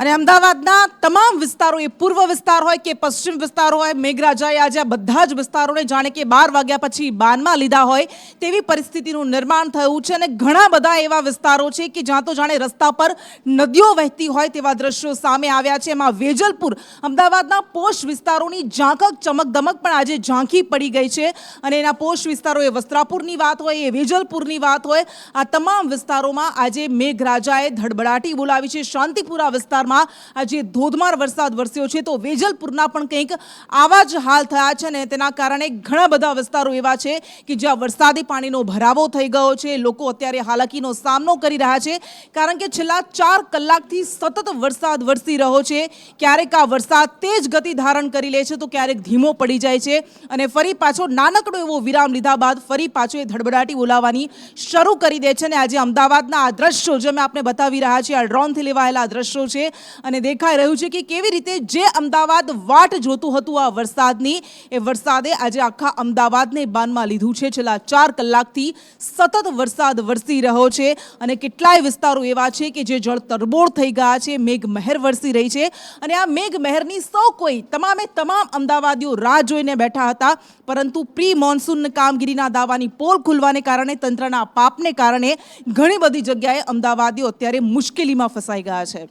અને અમદાવાદના તમામ વિસ્તારો, એ પૂર્વ વિસ્તાર હોય કે પશ્ચિમ વિસ્તાર હોય, મેઘરાજાએ આજે આ બધા જ વિસ્તારોને જાણે કે બાર વાગ્યા પછી બાનમાં લીધા હોય તેવી પરિસ્થિતિનું નિર્માણ થયું છે અને ઘણા બધા એવા વિસ્તારો છે કે જ્યાં તો જાણે રસ્તા પર નદીઓ વહેતી હોય તેવા દ્રશ્યો સામે આવ્યા છે. એમાં વેજલપુર, અમદાવાદના પોષ વિસ્તારોની ઝાંકક ચમકદમક પણ આજે ઝાંખી પડી ગઈ છે અને એના પોષ વિસ્તારો એ વસ્ત્રાપુરની વાત હોય, એ વેજલપુરની વાત હોય, આ તમામ વિસ્તારોમાં આજે મેઘરાજાએ ધડબડાટી બોલાવી છે. શાંતિપુરા વિસ્તારમાં આજે ધોધમાર વરસાદ વરસ્યો છે. તો વેજલપુરના પણ કંઈક આવા જ હાલ થયા છે ને તેના કારણે ઘણા બધા વિસ્તારો એવા છે કે જ્યાં વરસાદી પાણીનો ભરાવો થઈ ગયો છે. લોકો અત્યારે હાલાકીનો સામનો કરી રહ્યા છે. કારણ કે છેલ્લા ચાર કલાકથી સતત વરસાદ વરસી રહ્યો છે. ક્યારેક આ વરસાદ તેજ ગતિ ધારણ કરી લે છે તો ક્યારેક ધીમો પડી જાય છે. અને ફરી પાછો નાનકડો એવો વિરામ લીધા બાદ ફરી પાછો એ ધડબડાટી બોલાવવાની શરૂ કરી દે છે. અને આજે અમદાવાદના આ દ્રશ્યો જે મેં આપને બતાવી રહ્યા છીએ, આ ડ્રોનથી લેવાયેલા દ્રશ્યો છે અને દેખાઈ રહ્યું છે કે કેવી રીતે જે અમદાવાદ વાટ જોતું હતું આ વરસાદની, એ વરસાદે આજે આખા અમદાવાદને બાનમાં લીધું છે. છેલ્લા ચાર કલાકથી સતત વરસાદ વરસી રહ્યો છે અને કેટલાય વિસ્તારો એવા છે કે જે જળ તરબોળ થઈ ગયા છે મેઘ મહેર વરસી રહી છે અને આ મેઘ મહેરની સૌ કોઈ તમામે તમામ અમદાવાદીઓ રાહ જોઈને બેઠા હતા. પરંતુ પ્રી મોન્સૂન કામગીરીના દાવાની પોલ ખુલવાને કારણે, તંત્રના પાપને કારણે ઘણી બધી જગ્યાએ અમદાવાદીઓ અત્યારે મુશ્કેલીમાં ફસાઈ ગયા છે.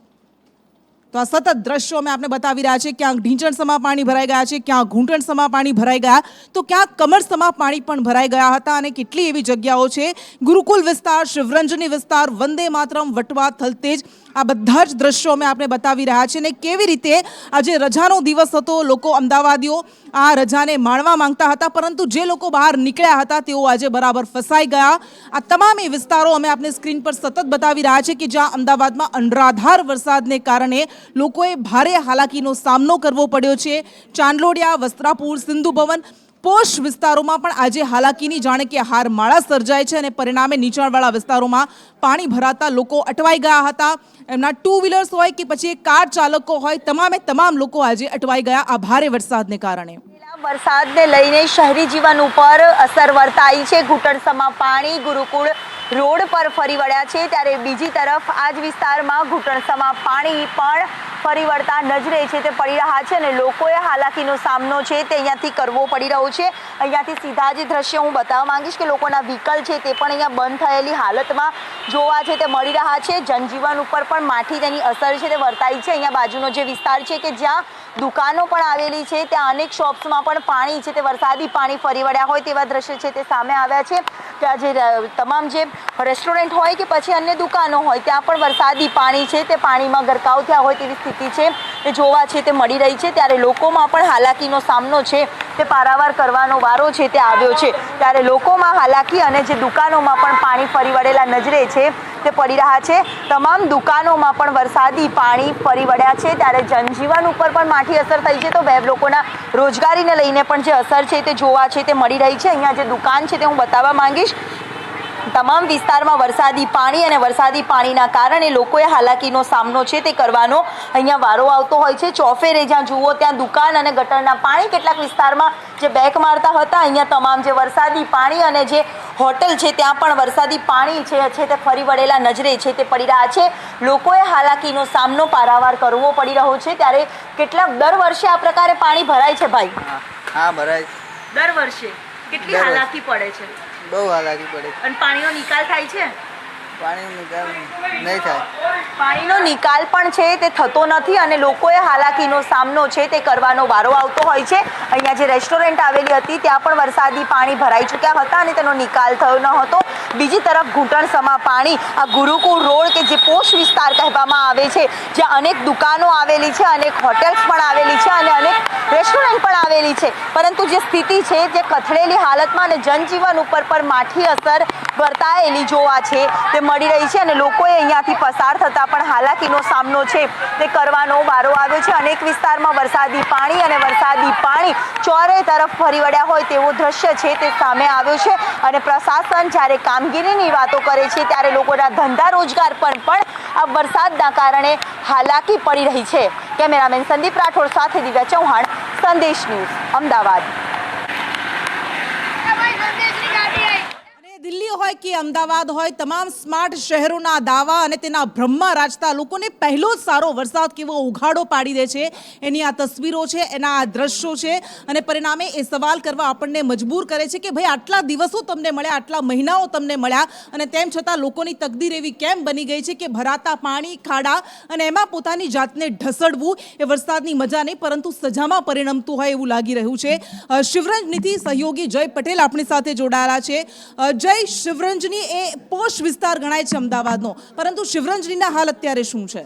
તો આ સતત દ્રશ્યો અમે આપને બતાવી રહ્યા છે ક્યાંક ઢીંચણ સમા પાણી ભરાઈ ગયા છે, ક્યાંક ઘૂંટણ સમા પાણી ભરાઈ ગયા. તો ક્યાંક કમર સમા પાણી પણ ભરાઈ ગયા હતા અને કેટલી એવી જગ્યાઓ છે. ગુરુકુલ વિસ્તાર, શિવરંજની વિસ્તાર, વંદે માતરમ, વટવા, થલતેજ આ બધા જ દ્રશ્યો અમે આપણે બતાવી રહ્યા છે અને કેવી રીતે આજે રજાનો દિવસ હતો, લોકો અમદાવાદીઓ આ રજાને માણવા માંગતા હતા, પરંતુ જે લોકો બહાર નીકળ્યા હતા તેઓ આજે બરાબર ફસાઈ ગયા. આ તમામ એ વિસ્તારો અમે આપણે સ્ક્રીન પર સતત બતાવી રહ્યા છે કે જ્યાં અમદાવાદમાં અનરાધાર વરસાદને કારણે લોકોએ ભારે હાલાકીનો સામનો કરવો પડ્યો છે. ચાંદલોડિયા, વસ્ત્રાપુર, સિંધુ ભવન પોશ વિસ્તારોમાં પણ આજે હાલાકીની જાણે કે હારમાળા સર્જાય છે અને પરિણામે નીચાણવાળા વિસ્તારોમાં પાણી ભરાતા લોકો અટવાઈ ગયા હતા. એમના ટુ વ્હીલર્સ હોય કે પછી કાર ચાલકો હોય, તમામે તમામ લોકો આજે અટવાઈ ગયા આ ભારે વરસાદને કારણે. વરસાદને લઈને શહેરી જીવન ઉપર અસર વર્તાઈ છે. ઘૂંટણસમાં પાણી, ગુરુકુળ રોડ પર ફરી વળ્યા છે. ત્યારે બીજી તરફ આ જ વિસ્તારમાં ઘૂંટણસમાં પાણી પણ ફરી વળતા નજરે છે તે પડી રહ્યા છે અને લોકોએ હાલાકીનો સામનો છે તે અહીંયાથી કરવો પડી રહ્યો છે. અહીંયાથી સીધા જે દ્રશ્ય હું બતાવવા માંગીશ કે લોકોના વ્હીકલ છે તે પણ અહીંયા બંધ થયેલી હાલતમાં જોવા છે તે મળી રહ્યા છે. જનજીવન ઉપર પણ માઠી તેની અસર છે, તે વર્તાઈ છે. અહીંયા બાજુનો જે વિસ્તાર છે કે જ્યાં દુકાનો પણ આવેલી છે, ત્યાં અનેક શોપ્સમાં પણ પાણી છે, તે વરસાદી પાણી ફરી વળ્યા હોય તેવા દ્રશ્ય છે, તે સામે આવ્યા છે. ત્યાં જે તમામ જે રેસ્ટોરન્ટ હોય કે પછી અન્ય દુકાનો હોય, ત્યાં પણ વરસાદી પાણી છે, તે પાણીમાં ગરકાવ થયા હોય તેવી સ્થિતિ છે, તે જોવા છે, તે મળી રહી છે. ત્યારે લોકોમાં પણ હાલાકીનો સામનો છે, તે પારાવાર કરવાનો વારો છે, તે આવ્યો છે. ત્યારે લોકોમાં હાલાકી અને જે દુકાનોમાં પણ પાણી ફરી વળેલા નજરે છે તે પડી રહ્યા છે. તમામ દુકાનોમાં પણ વરસાદી પાણી ફરી વળ્યા છે. ત્યારે જનજીવન ઉપર પણ માઠી અસર થઈ છે. તો બે લોકોના રોજગારીને લઈને પણ જે અસર છે તે જોવા છે, તે મળી રહી છે. અહીંયા જે દુકાન છે તે હું બતાવવા માંગીશ. તમામ વિસ્તારમાં વરસાદી પાણી અને વરસાદી પાણીના કારણે લોકોએ હાલાકીનો સામનો છે તે કરવાનો અહીંયા વારો આવતો હોય છે. ચોફેરે જ્યાં જુઓ ત્યાં દુકાન અને ગટરના પાણી કેટલાક વિસ્તારમાં જે બેક મારતા હતા અહીંયા તમામ જે વરસાદી પાણી અને જે હોટલ છે ત્યાં પણ વરસાદી પાણી છે છે તે ફરી વળેલા નજરે છે તે પડી રહ્યા છે. લોકોએ હાલાકીનો સામનો પારાવાર કરવો પડી રહ્યો છે. ત્યારે કેટલાક દર વર્ષે આ પ્રકારે પાણી ભરાય છે ભાઈ? હા હા ભરાય. દર વર્ષે કેટલી હાલાકી પડે છે? બહુ હાલાકી પડે. અને પાણીનો નિકાલ થાય છે? નિકાલ નહીં થાય. પાણીનો નિકાલ પણ છે તે થતો નથી અને લોકોએ હાલાકીનો સામનો છે તે કરવાનો વારો આવતો હોય છે. અહીંયા જે રેસ્ટોરન્ટ આવેલી હતી ત્યાં પણ વરસાદી પાણી ભરાઈ ચૂક્યા હતા અને તેનો નિકાલ થયો ન હતો. બીજી તરફ ઘૂંટણસમા પાણી, આ ગુરુકુળ રોડ કે જે પોશ વિસ્તાર કહેવામાં આવે છે, જ્યાં અનેક દુકાનો આવેલી છે, અનેક હોટેલ્સ પણ આવેલી છે અને અનેક રેસ્ટોરન્ટ પણ આવેલી છે. પરંતુ જે સ્થિતિ છે, જે કથળેલી હાલતમાં અને જનજીવન ઉપર પણ માઠી અસર વર્તાયેલી જોવા છે, તે મળી રહી છે અને લોકોએ અહીંયાથી પસાર થતાં પણ હાલાકીનો સામનો છે, તે કરવાનો વારો આવ્યો છે. અનેક વિસ્તારમાં વરસાદી પાણી અને વરસાદી પાણી ચોરે તરફ ફરી વળ્યા હોય તેવો દ્રશ્ય છે, તે સામે આવ્યો છે અને પ્રશાસન જ્યારે કામગીરીની વાતો કરે છે ત્યારે લોકોના ધંધા રોજગાર પર પણ આ વરસાદના કારણે હાલાકી પડી રહી છે. કેમેરામેન સંદીપ રાઠોડ સાથે દિવ્યા ચૌહાણ, સંદેશ ન્યૂઝ, અમદાવાદ અને દિલ્હી હોય કે અમદાવાદ હોય તમામ સ્માર્ટ શહેરોના દાવા અને તેના ભ્રમમાં રાજતા લોકોને પહેલો જ સારો વરસાદ કેવો ઉઘાડો પાડી દે છે. એની આ તસવીરો છે એના આ દ્રશ્યો છે અને પરિણામે એ સવાલ કરવા આપણને મજબૂર કરે છે કે ભાઈ આટલા દિવસો તમને મળ્યા આટલા મહિનાઓ તમને મળ્યા અને તેમ છતાં લોકોની તકદીર એવી કેમ બની ગઈ છે કે ભરાતા પાણી ખાડા અને એમાં પોતાની જાતને ઢસડવું એ વરસાદની મજા નહીં પરંતુ સજામાં પરિણમતું હોય એવું લાગી રહ્યું છે. શિવરંજનીથી સહયોગી જય પટેલ આપણી સાથે જોડાયેલા છે. અ, જય શિવરંજની એ પોશ વિસ્તાર ગણાય છે અમદાવાદનો. પરંતુ શિવરંજનીના હાલ અત્યારે શું છે?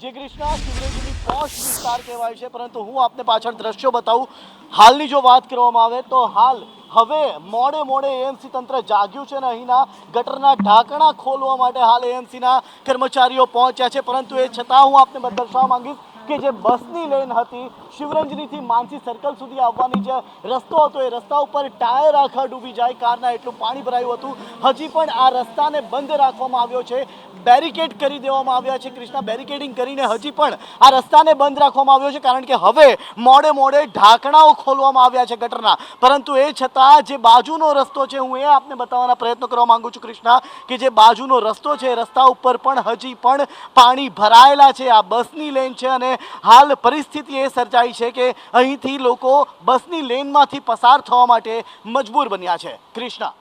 જે કૃષ્ણા, શિવરંજની પોશ વિસ્તાર કહેવાય છે. પરંતુ હું આપને પાછળ દ્રશ્યો બતાવું. હાલની જો વાત કરવામાં આવે તો હાલ હવે મોડે મોડે એએમસી તંત્ર જાગ્યું છે ને અહીંના ગટરના ઢાંકણા ખોલવા માટે હાલ એએમસીના કર્મચારીઓ પહોંચ્યા છે. પરંતુ એ છતાં હું આપને દર્શાવવા માંગીશ કે જે બસની લેન હતી, શિવરંજનીથી માનસી સર્કલ સુધી આવવાની જે રસ્તો હતો, એ રસ્તા ઉપર ટાયર આખા ડૂબી જાય, કારના એટલું પાણી ભરાયું હતું. હજી પણ આ રસ્તાને બંધ રાખવામાં આવ્યો છે. બેરિકેડ કરી દેવામાં આવ્યા છે. કૃષ્ણા, બેરિકેડિંગ કરીને હજી પણ આ રસ્તાને બંધ રાખવામાં આવ્યો છે, કારણ કે હવે મોડે મોડે ઢાંકણાઓ ખોલવામાં આવ્યા છે ગટરના. પરંતુ એ છતાં જે બાજુનો રસ્તો છે, હું એ આપને બતાવવાના પ્રયત્ન કરવા માંગુ છું, કૃષ્ણા, કે જે બાજુનો રસ્તો છે રસ્તા ઉપર પણ હજી પણ પાણી ભરાયેલા છે. આ બસની લેન છે અને હાલ પરિસ્થિતિ એ સર્જાઈ છે કે અહીંથી લોકો બસની લેનમાંથી પસાર થવા માટે મજબૂર બન્યા છે. કૃષ્ણા.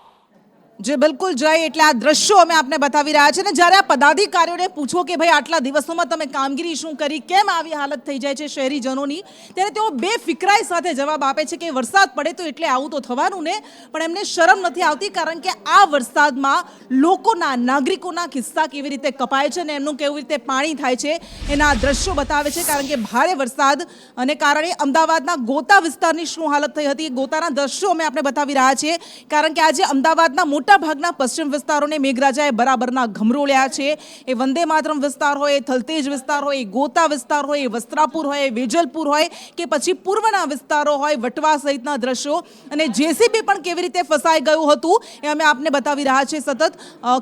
જે બિલકુલ જય એટલે આ દ્રશ્યો અમે આપને બતાવી રહ્યા છે ને જ્યારે આ પદાધિકારીઓને પૂછો કે ભાઈ આટલા દિવસોમાં તમે કામગીરી શું કરી, કેમ આવી હાલત થઈ જાય છે શહેરીજનોની, ત્યારે તેઓ બે ફિકરાઈ સાથે જવાબ આપે છે કે વરસાદ પડે તો એટલે આવું તો થવાનું ને, પણ એમને શરમ નથી આવતી કારણ કે આ વરસાદમાં લોકોના, નાગરિકોના કિસ્સા કેવી રીતે કપાય છે અને એમનું કેવી રીતે પાણી થાય છે એના દ્રશ્યો બતાવે છે કારણ કે ભારે વરસાદ અને કારણે અમદાવાદના ગોતા વિસ્તારની શું હાલત થઈ હતી ગોતાના દ્રશ્યો અમે આપણે બતાવી રહ્યા છીએ. કારણ કે આજે અમદાવાદના મોટા ભાગના પશ્ચિમ વિસ્તારોને મેઘરાજાએ બરાબરના ઘમરોળ્યા છે. એ વંદે માતરમ વિસ્તાર હોય થલતેજ વિસ્તાર હોય ગોતા વિસ્તાર હોય વસ્ત્રાપુર હોય વેજલપુર હોય કે પછી પૂર્વના વિસ્તારો હોય, વટવા સહિતના દ્રશ્યો. અને જેસીબી પણ કેવી રીતે ફસાઈ ગયું હતું એ અમે આપને બતાવી રહ્યા છીએ સતત.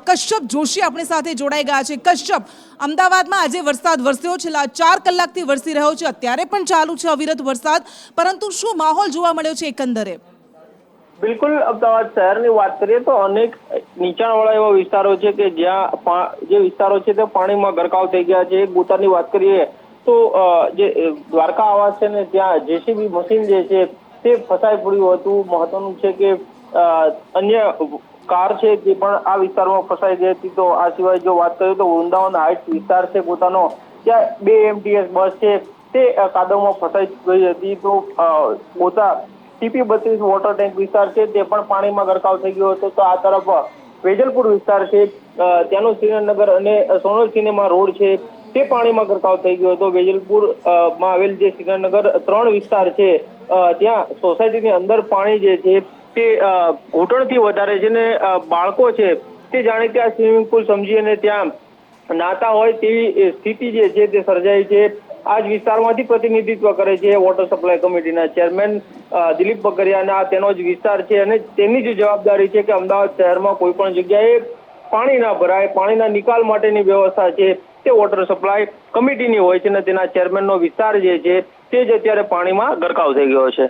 કશ્યપ જોશી આપણી સાથે જોડાઈ ગયા છે. કશ્યપ, અમદાવાદમાં આજે વરસાદ વરસ્યો. છેલ્લા ચાર કલાકથી વરસી રહ્યો છે. અત્યારે પણ ચાલુ છે અવિરત વરસાદ. પરંતુ શું માહોલ જોવા મળ્યો છે એકંદરે? બિલકુલ, અમદાવાદ શહેરની વાત કરીએ તો અનેક નીચાણવાળા એવા વિસ્તારો છે કે જ્યાં જે વિસ્તારો છે તે પાણીમાં ગરકાવ થઈ ગયા છે. એક વાત કરીએ તો જે દ્વારકા આવાસ છે ને, ત્યાં જેસીબી મશીન જે છે તે ફસાઈ પડ્યું હતું. મહત્વનું છે કે અન્ય કાર છે તે પણ આ વિસ્તારમાં ફસાઈ ગઈ હતી. તો આ સિવાય જો વાત કરીએ તો વૃંદાવન હાઇટ્સ વિસ્તાર છે પોતાનો, ત્યાં બે એમટીએસ બસ છે તે કાદવમાં ફસાઈ ગઈ હતી. તો પોતા ટીપી બત્રીસ વોટર ટેન્ક વિસ્તાર છે, તે પણ પાણીમાં ગરકાવ થઈ ગયો હતો. તો આ તરફ વેજલપુર વિસ્તાર છે ત્યાંનો શ્રીનગર અને સોનલ સિનેમા રોડ છે, તે પાણીમાં ગરકાવ થઈ ગયો હતો. વેજલપુરમાં આવેલ જે શ્રીનગર ત્રણ વિસ્તાર છે ત્યાં સોસાયટીની અંદર પાણી જે છે, તે ઘૂંટણથી વધારે છે ને બાળકો છે, તે જાણે કે આ સ્વિમિંગ પુલ સમજી અને ત્યાં નાતા હોય તેવી સ્થિતિ જે છે, તે સર્જાઈ છે. આ જ વિસ્તારમાંથી પ્રતિનિધિત્વ કરે છે વોટર સપ્લાય કમિટીના ચેરમેન દિલીપ બકરિયાના આ તેનો જ વિસ્તાર છે અને તેની જ જવાબદારી છે કે અમદાવાદ શહેરમાં કોઈ પણ જગ્યાએ પાણી ના ભરાય પાણીના નિકાલ માટેની વ્યવસ્થા છે, તે વોટર સપ્લાય કમિટીની હોય છે અને તેના ચેરમેનનો વિસ્તાર જે છે, તે જ અત્યારે પાણીમાં ગરકાવ થઈ ગયો છે.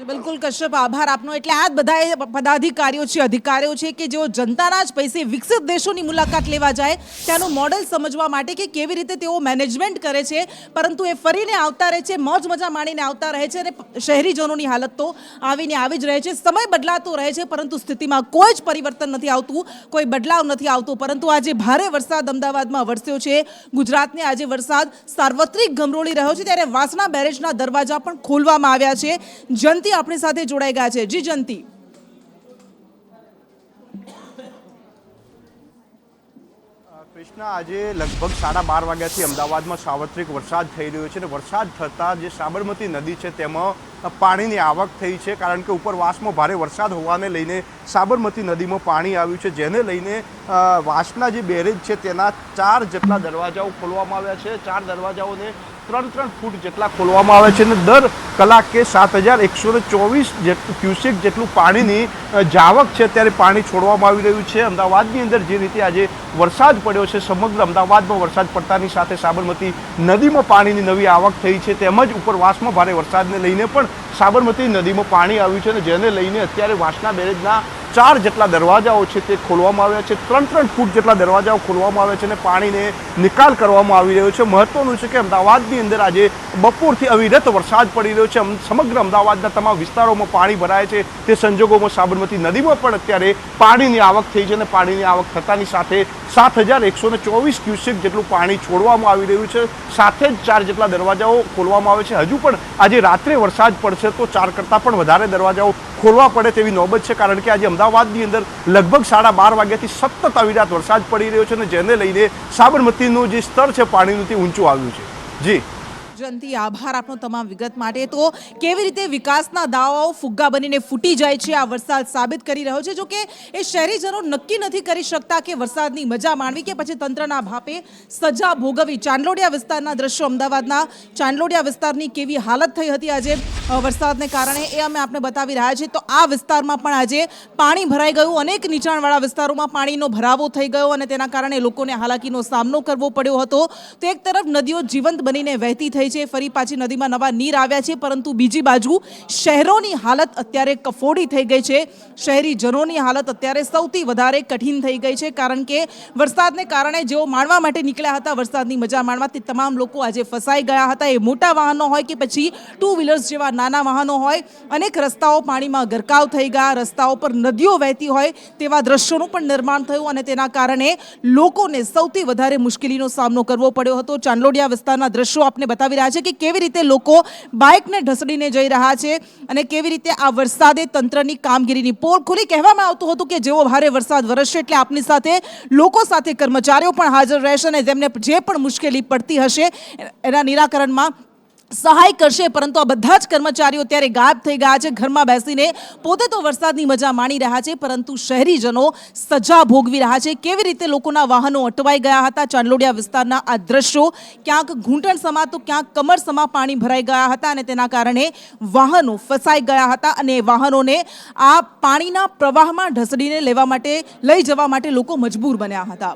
બિલકુલ કશ્યપ, આભાર આપનો. એટલે આ બધા પદાધિકારીઓ છે, અધિકારીઓ છે કે જેઓ જનતાના જ પૈસે વિકસિત દેશોની મુલાકાત લેવા જાય, ત્યાંનું મોડલ સમજવા માટે કે કેવી રીતે તેઓ મેનેજમેન્ટ કરે છે, પરંતુ એ ફરીને આવતા રહે છે, મોજ મજા માણીને આવતા રહે છે અને શહેરીજનોની હાલત તો આવીને આવી જ રહે છે. સમય બદલાતો રહે છે, પરંતુ સ્થિતિમાં કોઈ જ પરિવર્તન નથી આવતું, કોઈ બદલાવ નથી આવતો. પરંતુ આજે ભારે વરસાદ અમદાવાદમાં વરસ્યો છે. ગુજરાતને આજે વરસાદ સાર્વત્રિક ગમરોળી રહ્યો છે, ત્યારે વાસણા બેરેજના દરવાજા પણ ખોલવામાં આવ્યા છે. જંતી આપણી સાથે જોડાઈ ગયા છે. જી જંતી કૃષ્ણા, આજે લગભગ સાડા બાર વાગ્યાથી અમદાવાદમાં સાર્વત્રિક વરસાદ થઈ રહ્યો છે અને વરસાદ થતાં જે સાબરમતી નદી છે તેમાં પાણીની આવક થઈ છે કારણ કે ઉપર વાસમાં ભારે વરસાદ હોવાને લઈને સાબરમતી નદીમાં પાણી આવ્યું છે, જેને લઈને વાસના જે બેરેજ છે તેના ચાર જેટલા દરવાજાઓ ખોલવામાં આવ્યા છે. ચાર દરવાજાઓને ત્રણ ત્રણ ફૂટ જેટલા ખોલવામાં આવે છે અને દર કલાકે સાત હજાર એકસો ચોવીસ જેટલું ક્યુસેક જેટલું પાણીની જાવક છે ત્યારે પાણી છોડવામાં આવી રહ્યું છે. અમદાવાદની અંદર જે રીતે આજે વરસાદ પડ્યો છે, સમગ્ર અમદાવાદમાં વરસાદ પડતાની સાથે સાબરમતી નદીમાં પાણીની નવી આવક થઈ છે. તેમજ ઉપરવાસમાં ભારે વરસાદને લઈને પણ સાબરમતી નદીમાં પાણી આવ્યું છે અને જેને લઈને અત્યારે વાસના બેરેજના ચાર જેટલા દરવાજાઓ છે તે ખોલવામાં આવ્યા છે. ત્રણ ત્રણ ફૂટ જેટલા દરવાજાઓ ખોલવામાં આવ્યા છે અને પાણીને નિકાલ કરવામાં આવી રહ્યો છે. મહત્વનું છે કે અમદાવાદની અંદર આજે બપોરથી અવિરત વરસાદ પડી રહ્યો છે. સમગ્ર અમદાવાદના તમામ વિસ્તારોમાં પાણી ભરાય છે. તે સંજોગોમાં સાબરમતી નદીમાં પણ અત્યારે પાણીની આવક થઈ છે અને પાણીની આવક થતાની સાથે સાત હજાર એકસો ને ચોવીસ ક્યુસેક જેટલું પાણી છોડવામાં આવી રહ્યું છે. સાથે જ ચાર જેટલા દરવાજાઓ ખોલવામાં આવે છે. હજુ પણ આજે રાત્રે વરસાદ પડશે તો ચાર કરતાં પણ વધારે દરવાજાઓ ખોલવા પડે તેવી નોબત છે. કારણ કે આજે અમદાવાદની અંદર લગભગ સાડા બાર વાગ્યાથી સતત અવિરાત વરસાદ પડી રહ્યો છે અને જેને લઈને સાબરમતીનું જે સ્તર છે પાણીનું તે ઊંચું આવ્યું છે. જી. જયંતિ આભાર આપનો તમામ વિગત માટે. તો કેવી રીતે વિકાસના દાવાઓ ફુગ્ગા બનીને ફૂટી જાય છે આ વરસાદ સાબિત કરી રહ્યો છે? જો કે એ શહેરીજનો નક્કી નથી કરી શકતા કે વરસાદની મજા માણવી કે પછી તંત્રના ભાપે સજા ભોગવવી. ચાંદલોડિયા વિસ્તારના દ્રશ્યો અમદાવાદના. ચાંદલોડિયા વિસ્તારની કેવી હાલત થઈ હતી આજે? વરસાદને કારણે એ અમે આપને બતાવી રહ્યા છીએ. તો આ વિસ્તારમાં પણ આજે પાણી ભરાઈ ગયું. અનેક નીચાણવાળા વિસ્તારોમાં પાણીનો ભરાવો થઈ ગયો અને તેના કારણે લોકોને હાલાકીનો સામનો કરવો પડ્યો હતો. તો એક તરફ નદીઓ જીવંત બનીને વહેતી થઈ છે, ફરી પાછી નદીમાં નવા નીર આવ્યા છે, પરંતુ બીજી બાજુ શહેરોની હાલત અત્યારે કફોડી થઈ ગઈ છે. શહેરીજનોની હાલત અત્યારે સૌથી વધારે કઠિન થઈ ગઈ છે, કારણ કે વરસાદને કારણે જેઓ માણવા માટે નીકળ્યા હતા, વરસાદની મજા માણવા તે તમામ લોકો આજે ફસાઈ ગયા હતા. એ મોટા વાહનો હોય કે પછી ટુ વ્હીલર્સ જેવા નાના વાહનો હોય, અનેક રસ્તાઓ પાણીમાં ગરકાવ થઈ ગયા, રસ્તાઓ પર નદીઓ વહેતી હોય તેવા દ્રશ્યોનું પણ નિર્માણ થયું અને તેના કારણે લોકોને સૌથી વધારે મુશ્કેલીનો સામનો કરવો પડ્યો હતો. ચાંદલોડિયા વિસ્તારના દ્રશ્યો આપને બતાવી રહ્યા છે કે કેવી રીતે લોકો બાઇકને ઢસડીને જઈ રહ્યા છે અને કેવી રીતે આ વરસાદે તંત્રની કામગીરીની પોલ ખુલી. કહેવામાં આવતું હતું કે જેવો ભારે વરસાદ વરસશે એટલે આપની સાથે લોકો સાથે કર્મચારીઓ પણ હાજર રહેશે અને તેમને જે પણ મુશ્કેલી પડતી હશે, એના નિરાકરણમાં સહાય કરશે, પરંતુ આ બધા જ કર્મચારીઓ ત્યારે ગાયબ થઈ ગયા છે. ઘરમાં બેસીને પોતે તો વરસાદની મજા માણી રહ્યા છે, પરંતુ શહેરીજનો સજા ભોગવી રહ્યા છે. કેવી રીતે લોકોના વાહનો અટવાઈ ગયા હતા? ચાંદલોડિયા વિસ્તારના આ દ્રશ્યો, ક્યાંક ઘૂંટણ સમા તો ક્યાંક કમર સમા પાણી ભરાઈ ગયા હતા અને તેના કારણે વાહનો ફસાઈ ગયા હતા અને વાહનોને આ પાણીના પ્રવાહમાં ઢસડીને લેવા માટે, લઈ જવા માટે લોકો મજબૂર બન્યા હતા.